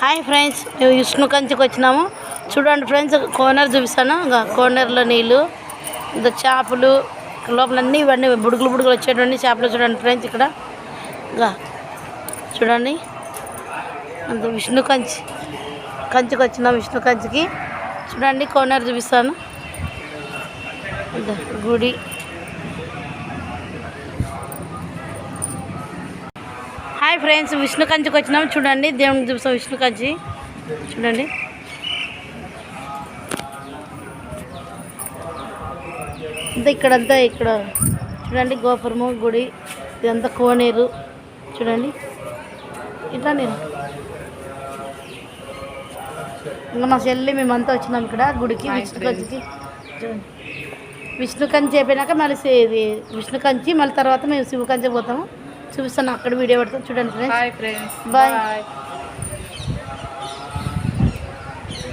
Hi friends మేము విష్ణు కంచికి వచ్చినాము. చూడండి ఫ్రెండ్స్ కోనర్ చూపిస్తాను. ఇంకా కోనర్లో నీళ్ళు ఇంకా చేపలు లోపల అన్నీ ఇవన్నీ బుడుగులు బుడుగులు వచ్చేటువంటి చేపలు చూడండి ఫ్రెండ్స్ ఇక్కడ. ఇంకా చూడండి. అంత విష్ణు కంచి కంచికి వచ్చినాం విష్ణు కంచికి చూడండి కోనర్ చూపిస్తాను. గుడి. హాయ్ ఫ్రెండ్స్ విష్ణు కంచికి వచ్చినాము చూడండి దేవునికి చూపిస్తాం విష్ణు కంచి. చూడండి. అంతా ఇక్కడంతా ఇక్కడ చూడండి గోపురము గుడి ఇదంతా కోనేరు. చూడండి. ఇట్లా నేను ఇంకా మా చెల్లి మేమంతా వచ్చినాం ఇక్కడ గుడికి విష్ణు కంచికి. చూడండి. విష్ణు కంచి అయిపోయినాక మళ్ళీ ఇది విష్ణు కంచి మళ్ళీ తర్వాత మేము శివ కంచి పోతాము. చూపిస్తాను. అక్కడ వీడియో పడుతుంది చూడండి ఫ్రెండ్స్ బాయ్